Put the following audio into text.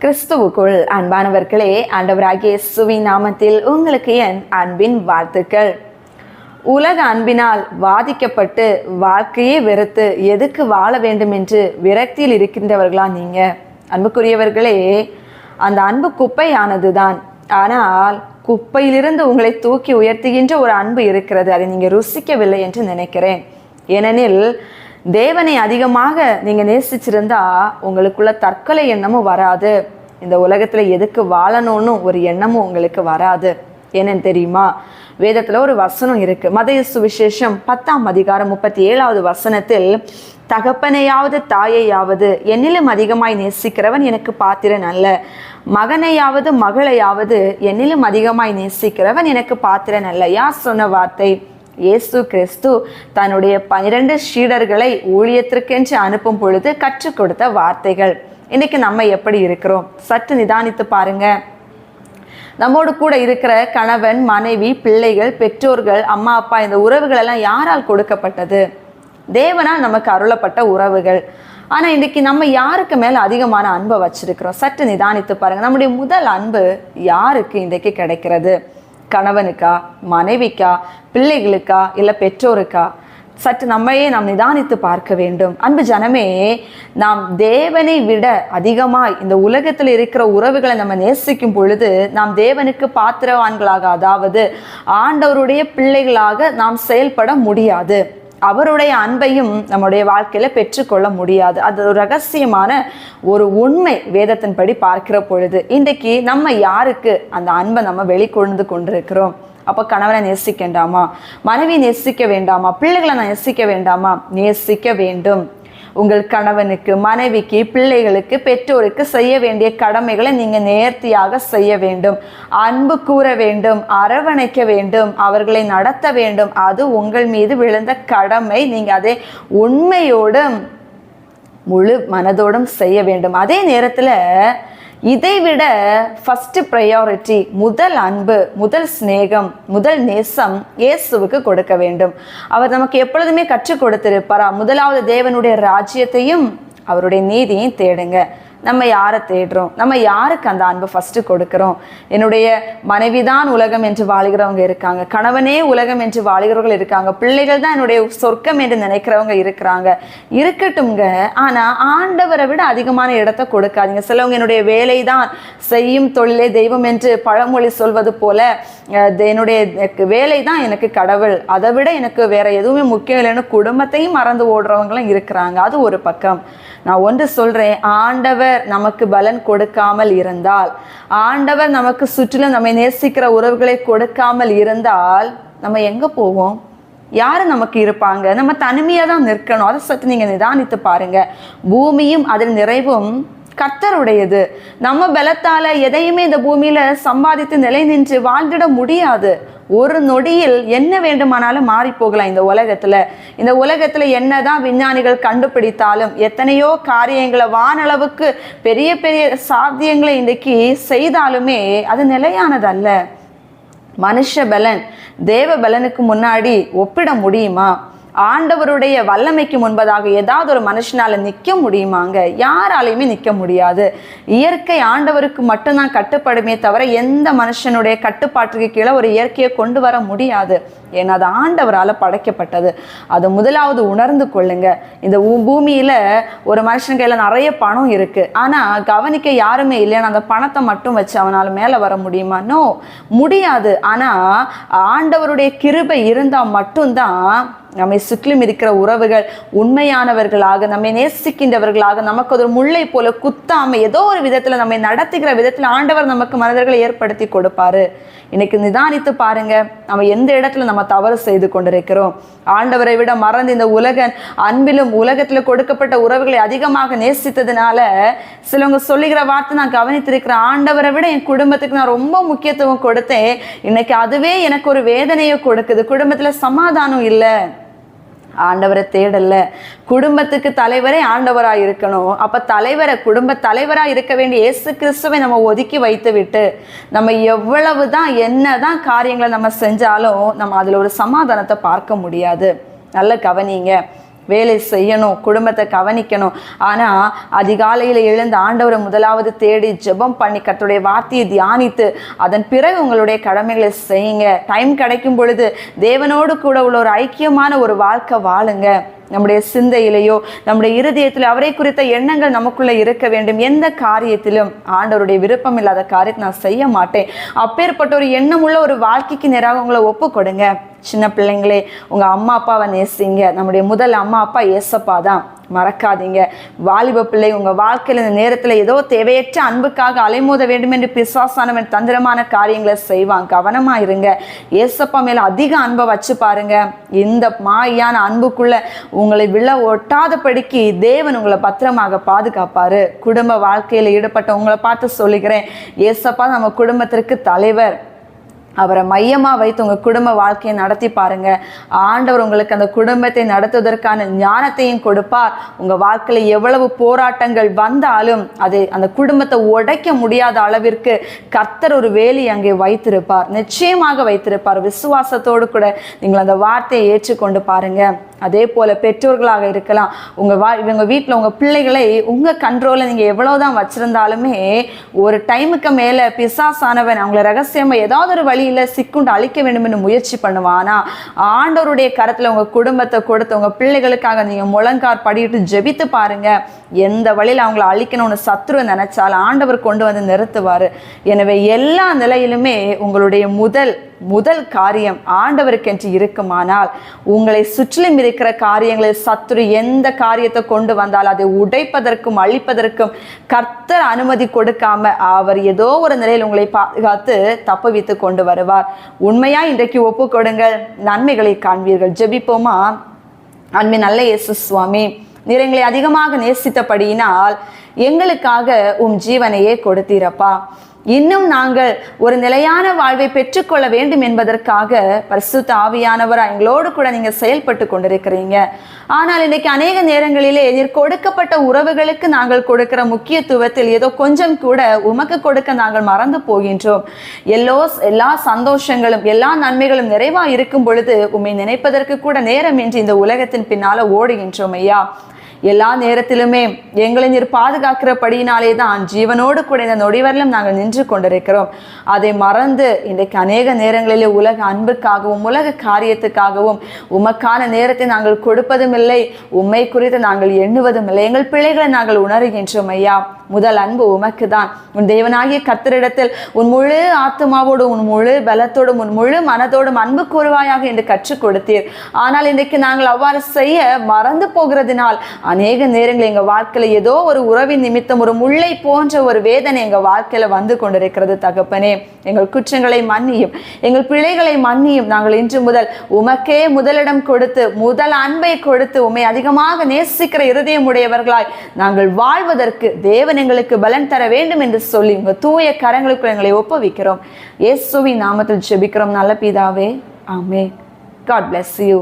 கிறிஸ்துவுக்குள் அன்பானவர்களே ஆண்டவராகிய இயேசுவின் நாமத்தில் உங்களுக்கு என் அன்பின் வாழ்த்துக்கள். உலக அன்பினால் வாதிக்கப்பட்டு வாழ்க்கையே வெறுத்து எதுக்கு வாழ வேண்டும் என்று விரக்தியில் இருக்கின்றவர்களா நீங்க? அன்புக்குரியவர்களே அந்த அன்பு குப்பையானது தான் ஆனால் குப்பையிலிருந்து உங்களை தூக்கி உயர்த்துகின்ற ஒரு அன்பு இருக்கிறது. அதை நீங்க ருசிக்கவில்லை என்று நினைக்கிறேன். ஏனெனில் தேவனை அதிகமாக நீங்கள் நேசிச்சிருந்தா உங்களுக்குள்ள தற்கொலை எண்ணமும் வராது. இந்த உலகத்தில் எதுக்கு வாழணும்னு ஒரு எண்ணமும் உங்களுக்கு வராது. என்னன்னு தெரியுமா? வேதத்தில் ஒரு வசனம் இருக்கு. மதய சுவிசேஷம் பத்தாம் அதிகாரம் முப்பத்தி ஏழாவது வசனத்தில் தகப்பனையாவது தாயையாவது என்னிலும் அதிகமாய் நேசிக்கிறவன் எனக்கு பாத்திரன் அல்ல. மகனையாவது மகளையாவது என்னிலும் அதிகமாய் நேசிக்கிறவன் எனக்கு பாத்திரன் அல்ல. யார் சொன்ன வார்த்தை? இயேசு கிறிஸ்து தன்னுடைய பனிரெண்டு ஷீடர்களை ஊழியத்திற்கென்று அனுப்பும் பொழுது கற்றுக் கொடுத்த வார்த்தைகள். இன்னைக்கு நம்ம எப்படி இருக்கிறோம்? சற்று நிதானித்து பாருங்க. நம்மோடு கூட இருக்கிற கணவன் மனைவி பிள்ளைகள் பெற்றோர்கள் அம்மா அப்பா இந்த உறவுகள் எல்லாம் யாரால் கொடுக்கப்பட்டது? தேவனால் நமக்கு அருளப்பட்ட உறவுகள். ஆனால் இன்றைக்கி நம்ம யாருக்கு மேலே அதிகமான அன்பை வச்சுருக்கிறோம்? சற்று நிதானித்து பாருங்கள் நம்முடைய முதல் அன்பு யாருக்கு இன்றைக்கு கிடைக்கிறது? கணவனுக்கா மனைவிக்கா பிள்ளைகளுக்கா இல்லை பெற்றோருக்கா? சற்று நம்மையே நாம் நிதானித்து பார்க்க வேண்டும். அன்பு ஜனமே நாம் தேவனை விட அதிகமாய் இந்த உலகத்தில் இருக்கிற உறவுகளை நம்ம நேசிக்கும் பொழுது நாம் தேவனுக்கு பாத்திரவான்களாக அதாவது ஆண்டவருடைய பிள்ளைகளாக நாம் செயல்பட முடியாது. அவருடைய அன்பையும் நம்முடைய வாழ்க்கையில பெற்றுக்கொள்ள முடியாது. அது ஒரு ரகசியமான ஒரு உண்மை வேதத்தின்படி பார்க்கிற பொழுது இன்றைக்கு நம்ம யாருக்கு அந்த அன்பை நம்ம வெளிக்கொண்டு கொண்டிருக்கிறோம்? அப்போ கணவனை நேசிக்க வேண்டாமா மனைவி நேசிக்க வேண்டாமா? பிள்ளைகளை நான் நேசிக்க வேண்டாமா? நேசிக்க வேண்டும். உங்கள் கணவனுக்கு மனைவிக்கு பிள்ளைகளுக்கு பெற்றோருக்கு செய்ய வேண்டிய கடமைகளை நீங்கள் நேர்த்தியாக செய்ய வேண்டும். அன்பு கூற வேண்டும் அரவணைக்க வேண்டும் அவர்களை நடத்த வேண்டும். அது உங்கள் மீது விழுந்த கடமை. நீங்கள் அதை உண்மையோடும் முழு மனதோடும் செய்ய வேண்டும். அதே நேரத்தில் இதை விட ப்ரையாரிட்டி முதல் அன்பு முதல் சிநேகம் முதல் நேசம் இயேசுவுக்கு கொடுக்க வேண்டும். அவர் நமக்கு எப்பொழுதுமே கற்றுக் கொடுத்திருப்பாரா? முதலாவது தேவனுடைய ராஜ்யத்தையும் அவருடைய நீதியையும் தேடுங்க. நம்ம யாரை தேடுறோம்? நம்ம யாருக்கு அந்த அன்பை ஃபஸ்ட்டு கொடுக்குறோம்? என்னுடைய மனைவிதான் உலகம் என்று வாழுகிறவங்க இருக்காங்க. கணவனே உலகம் என்று வாழுகிறவர்கள் இருக்காங்க. பிள்ளைகள் தான் என்னுடைய சொர்க்கம் என்று நினைக்கிறவங்க இருக்கிறாங்க. இருக்கட்டும்ங்க. ஆனால் ஆண்டவரை விட அதிகமான இடத்தை கொடுக்காதீங்க. சிலவங்க என்னுடைய வேலை தான் செய்யும் தொழிலே தெய்வம் என்று பழமொழி சொல்வது போல என்னுடைய வேலை தான் எனக்கு கடவுள். அதை விட எனக்கு வேற எதுவுமே முக்கியம் இல்லைன்னு குடும்பத்தையும் மறந்து ஓடுறவங்களும் இருக்கிறாங்க. அது ஒரு பக்கம். நான் ஒன்று சொல்கிறேன் ஆண்டவர் நமக்கு பலன் கொடுக்காமல் இருந்தால் ஆண்டவர் நமக்கு சுற்றிலும் நம்மை நேசிக்கிற உறவுகளை கொடுக்காமல் இருந்தால் நம்ம எங்க போவோம்? யாரு நமக்கு இருப்பாங்க? நம்ம தனிமையா தான் நிற்கணும். அதை சற்று நீங்க நிதானித்து பாருங்க. பூமியும் அதன் நிறைவும் கர்த்தருடையது. நம்ம பலத்தால எதையுமே இந்த பூமியில சம்பாதித்து நிலை நின்று வாழ்ந்திட முடியாது. ஒரு நொடியில் என்ன வேண்டுமானாலும் மாறி போகலாம் இந்த உலகத்துல. இந்த உலகத்துல என்னதான் விஞ்ஞானிகள் கண்டுபிடித்தாலும் எத்தனையோ காரியங்களை வானளவுக்கு பெரிய பெரிய சாத்தியங்களை இன்றைக்கு செய்தாலுமே அது நிலையானதல்ல. மனுஷ பலன் தேவ பலனுக்கு முன்னாடி ஒப்பிட முடியுமா? ஆண்டவருடைய வல்லமைக்கு முன்பதாக ஏதாவது ஒரு மனுஷனால் நிற்க முடியுமாங்க? யாராலையுமே நிற்க முடியாது. இயற்கை ஆண்டவருக்கு மட்டும்தான் கட்டுப்படுமே தவிர எந்த மனுஷனுடைய கட்டுப்பாட்டுக்கு கீழே ஒரு இயற்கையை கொண்டு வர முடியாது. ஏன்னா அது ஆண்டவரால் படைக்கப்பட்டது. அது முதலாவது உணர்ந்து கொள்ளுங்க. இந்த பூமியில் ஒரு மனுஷன் கையில் நிறைய பணம் இருக்குது ஆனால் கவனிக்க யாருமே இல்லைன்னு அந்த பணத்தை மட்டும் வச்சு அவனால் மேலே வர முடியுமா? நோ முடியாது. ஆனால் ஆண்டவருடைய கிருபை இருந்தால் மட்டும்தான் நம்மை சுற்றிலும் இருக்கிற உறவுகள் உண்மையானவர்களாக நம்மை நேசிக்கின்றவர்களாக நமக்கு ஒரு முல்லை போல குத்தாம ஏதோ ஒரு விதத்துல நம்மை நடத்துகிற விதத்துல ஆண்டவர் நமக்கு மனிதர்களை ஏற்படுத்தி கொடுப்பாரு. இன்னைக்கு நிதானித்து பாருங்க நம்ம எந்த இடத்துல நம்ம தவறு செய்து கொண்டிருக்கிறோம்? ஆண்டவரை விட மறந்து இந்த உலகன் அன்பிலும் உலகத்துல கொடுக்கப்பட்ட உறவுகளை அதிகமாக நேசித்ததுனால சிலவங்க சொல்லுகிற வார்த்தை நான் கவனித்திருக்கிறேன் ஆண்டவரை விட என் குடும்பத்துக்கு நான் ரொம்ப முக்கியத்துவம் கொடுத்தேன். இன்னைக்கு அதுவே எனக்கு ஒரு வேதனையை கொடுக்குது. குடும்பத்துல சமாதானம் இல்லை. ஆண்டவரை தேடல. குடும்பத்துக்கு தலைவரே ஆண்டவராக இருக்கணும். அப்போ தலைவரை குடும்ப தலைவராக இருக்க வேண்டிய இயேசு கிறிஸ்துவை நம்ம ஒதுக்கி வைத்து விட்டு நம்ம எவ்வளவு தான் என்ன தான் காரியங்களை நம்ம செஞ்சாலும் நம்ம அதில் ஒரு சமாதானத்தை பார்க்க முடியாது. நல்ல கவனிங்க. வேலை செய்யணும் குடும்பத்தை கவனிக்கணும். ஆனால் அதிகாலையில் எழுந்து ஆண்டவரை முதலாவது தேடி ஜெபம் பண்ணி கத்துடைய வார்த்தையை தியானித்து அதன் பிறகு உங்களுடைய கடமைகளை செய்யுங்க. டைம் கிடைக்கும் பொழுது தேவனோடு கூட உள்ள ஒரு ஐக்கியமான ஒரு வாழ்க்கை வாழுங்க. நம்முடைய சிந்தையிலேயோ நம்முடைய இருதயத்திலோ அவரை குறித்த எண்ணங்கள் நமக்குள்ளே இருக்க வேண்டும். எந்த காரியத்திலும் ஆண்டவருடைய விருப்பம் இல்லாத காரியத்தை நான் செய்ய மாட்டேன். அப்பேற்பட்ட ஒரு எண்ணமுள்ள ஒரு வாழ்க்கைக்கு நேராக உங்களை ஒப்பு கொடுங்க சின்ன பிள்ளைங்களே உங்கள் அம்மா அப்பாவை நேசிங்க. நம்முடைய முதல் அம்மா அப்பா ஏசப்பா தான். மறக்காதீங்க. வாலிப பிள்ளை உங்கள் வாழ்க்கையில் இந்த நேரத்தில் ஏதோ தேவையற்ற அன்புக்காக அலைமோத வேண்டும் என்று பிசாசானவன் தந்திரமான காரியங்களை செய்வான். கவனமாக இருங்க. ஏசப்பா மேலே அதிக அன்பை வச்சு பாருங்க. இந்த மாயான அன்புக்குள்ள உங்களை விழ ஒட்டாதபடிக்கு தேவன் உங்களை பத்திரமாக பாதுகாப்பாரு. குடும்ப வாழ்க்கையில் ஈடுபட்ட உங்களை பார்த்து சொல்லுகிறேன். ஏசப்பா நம்ம குடும்பத்திற்கு தலைவர். அவரை மையமாக வைத்து உங்கள் குடும்ப வாழ்க்கையை நடத்தி பாருங்க. ஆண்டவர் உங்களுக்கு அந்த குடும்பத்தை நடத்துவதற்கான ஞானத்தையும் கொடுப்பார். உங்கள் வாழ்க்கையில் எவ்வளவு போராட்டங்கள் வந்தாலும் அது அந்த குடும்பத்தை உடைக்க முடியாத அளவிற்கு கர்த்தர் ஒரு வேலி அங்கே வைத்திருப்பார். நிச்சயமாக வைத்திருப்பார். விசுவாசத்தோடு கூட நீங்கள் அந்த வார்த்தையை ஏற்றுக்கொண்டு பாருங்கள் அதே போல் பெற்றோர்களாக இருக்கலாம். உங்கள் வா இவங்க வீட்டில் உங்கள் பிள்ளைகளை உங்கள் கண்ட்ரோலில் நீங்கள் எவ்வளோ தான் வச்சுருந்தாலுமே ஒரு டைமுக்கு மேலே பிசாசானவன் அவங்கள ரகசியமாக ஏதாவது ஒரு வழியில் சிக்குண்டு அழிக்க வேண்டும்னு முயற்சி பண்ணுவான்? ஆனா ஆண்டவருடைய கரத்துல உங்கள் குடும்பத்தை கொடுத்து உங்கள் பிள்ளைகளுக்காக நீங்கள் முழங்கார் படிட்டு ஜெபித்து பாருங்க. எந்த வழியில் அவங்கள அழிக்கணும்னு சத்ரு நினச்சாலும் ஆண்டவர் கொண்டு வந்து நிறுத்துவார். எனவே எல்லா நிலையிலுமே உங்களுடைய முதல் முதல் காரியம் ஆண்டவருக்கென்று இருக்குமானால் உங்களை சுற்றிலும் இருக்கிற காரியங்களில் சத்துரு எந்த காரியத்தை கொண்டு வந்தால் அதை உடைப்பதற்கும் அழிப்பதற்கும் கர்த்தர் அனுமதி கொடுக்காம அவர் ஏதோ ஒரு நிலையில் உங்களை பாதுகாத்து தப்புவித்து கொண்டு வருவார். உண்மையா இன்றைக்கு ஒப்பு கொடுங்கள் நன்மைகளை காண்பீர்கள். ஜெபிப்போமா? அன்பின் நல்ல இயேசு சுவாமி நிறங்களை அதிகமாக நேசித்தபடியினால் எங்களுக்காக உம் ஜீவனையே கொடுத்தீரப்பா. இன்னும் நாங்கள் ஒரு நிலையான வாழ்வை பெற்றுக்கொள்ள வேண்டும் என்பதற்காக பரிசுத்த ஆவியானவர் எங்களோடு கூட நீங்கள் செயல்பட்டு கொண்டிருக்கிறீங்க. ஆனால் இன்னைக்கு அநேக நேரங்களிலே நீர் கொடுக்கப்பட்ட உறவுகளுக்கு நாங்கள் கொடுக்கிற முக்கியத்துவத்தில் ஏதோ கொஞ்சம் கூட உமக்கு கொடுக்க நாங்கள் மறந்து போகின்றோம். எல்லோ எல்லா சந்தோஷங்களும் எல்லா நன்மைகளும் நிறைவாக இருக்கும் பொழுது உம்மை நினைப்பதற்கு கூட நேரமின்றி இந்த உலகத்தின் பின்னால ஓடுகின்றோம் ஐயா. எல்லா நேரத்திலுமே எங்களை நீர் பாதுகாக்கிறபடியினாலே தான் ஜீவனோடு கூட இந்த நொடிவரிலும் நாங்கள் நின்று கொண்டிருக்கிறோம். அதை மறந்து இன்றைக்கு அநேக நேரங்களிலே உலக அன்புக்காகவும் உலக காரியத்துக்காகவும் உமக்கான நேரத்தை நாங்கள் கொடுப்பதும் இல்லை உண்மை குறித்து நாங்கள் எண்ணுவதும் இல்லை எங்கள் பிள்ளைகளை நாங்கள் உணர்கின்றோம் ஐயா. முதல் அன்பு உமக்கு தான். உன் தேவனாகிய கத்தரிடத்தில் உன் முழு ஆத்மாவோடும் உன் முழு பலத்தோடும் உன் முழு மனதோடும் அன்பு கூறுவாயாக என்று கற்றுக் கொடுத்தீர். ஆனால் இன்றைக்கு நாங்கள் அவ்வாறு செய்ய மறந்து போகிறதுனால் அநேக நேரங்கள் எங்கள் வாழ்க்கையில் ஏதோ ஒரு உறவின் நிமித்தம் ஒரு முல்லை போன்ற ஒரு வேதனை எங்கள் வாழ்க்கையில் வந்து கொண்டிருக்கிறது தகப்பனே. எங்கள் குற்றங்களை மன்னியும். எங்கள் பிள்ளைகளை மன்னியும். நாங்கள் இன்று முதல் உமக்கே முதலிடம் கொடுத்து முதல் அன்பை கொடுத்து உம்மை அதிகமாக நேசிக்கிற இருதயம் உடையவர்களாய் நாங்கள் வாழ்வதற்கு தேவன் எங்களுக்கு பலன் தர வேண்டும் என்று சொல்லி உங்கள் தூய கரங்களுக்குள் எங்களை ஒப்புவிக்கிறோம். இயேசுவின் நாமத்தில் ஜெபிக்கிறோம். நல்ல பிதாவே. ஆமே காட் பிளஸ் யூ